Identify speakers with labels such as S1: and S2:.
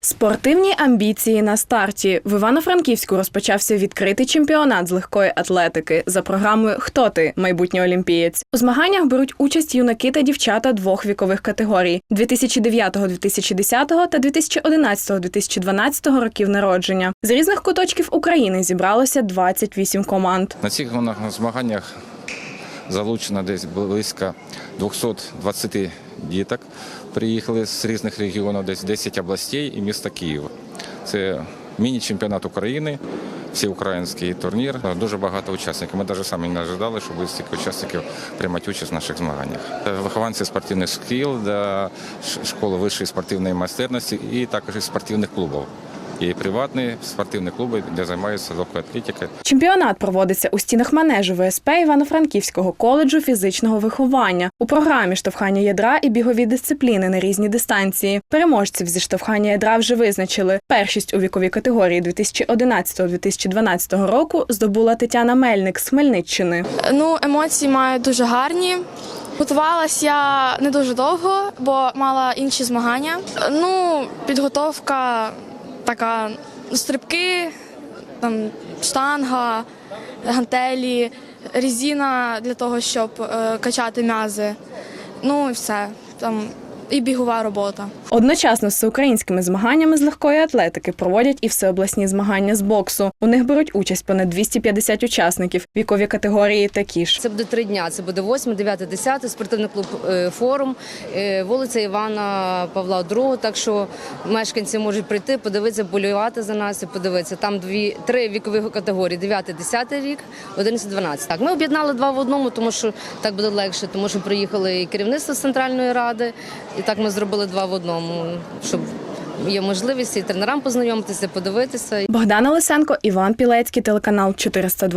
S1: Спортивні амбіції на старті в Івано-Франківську розпочався відкритий чемпіонат з легкої атлетики за програмою Хто ти майбутній олімпієць. У змаганнях беруть участь юнаки та дівчата двох вікових категорій: 2009-2010 та 2011-2012 років народження. З різних куточків України зібралося 28 команд.
S2: На цих змаганнях залучено десь близько 220 діток. Приїхали з різних регіонів, десь 10 областей і міста Києва. Це міні-чемпіонат України, всеукраїнський турнір. Дуже багато учасників. Ми навіть самі не ожидали, що буде стільки учасників приймати участь в наших змаганнях. Вихованці спортивних шкіл, школи вищої спортивної майстерності і також і спортивних клубів. І приватні спортивні клуби, де займаються легкою атлетикою.
S1: Чемпіонат проводиться у стінах манежу ВСП Івано-Франківського коледжу фізичного виховання у програмі штовхання ядра і бігові дисципліни на різні дистанції. Переможців зі штовхання ядра вже визначили. Першість у віковій категорії 2011-2012 року здобула Тетяна Мельник з Хмельниччини.
S3: Ну, емоції маю дуже гарні. Готувалася я не дуже довго, бо мала інші змагання. Ну, підготовка така стрибки, там штанга, гантелі, резина для того, щоб е, качати м'язи. Ну і все. Там і бігова робота.
S1: Одночасно з всеукраїнськими змаганнями з легкої атлетики проводять і всеобласні змагання з боксу. У них беруть участь понад 250 учасників. Вікові категорії такі ж.
S4: Це буде три дня. Це буде 8, 9, 10, спортивний клуб е, форум, е, вулиця Івана Павла II. Так що мешканці можуть прийти, подивитися, болювати за нас і подивитися. Там дві три вікові категорії: 9, 10 рік, 11, 12. Так, ми об'єднали два в одному, тому що так буде легше, тому що приїхали і керівництво центральної ради, і так ми зробили два в одному, щоб є можливість і тренерам познайомитися, подивитися.
S1: Богдана Лисенко, Іван Пілецький, телеканал 402.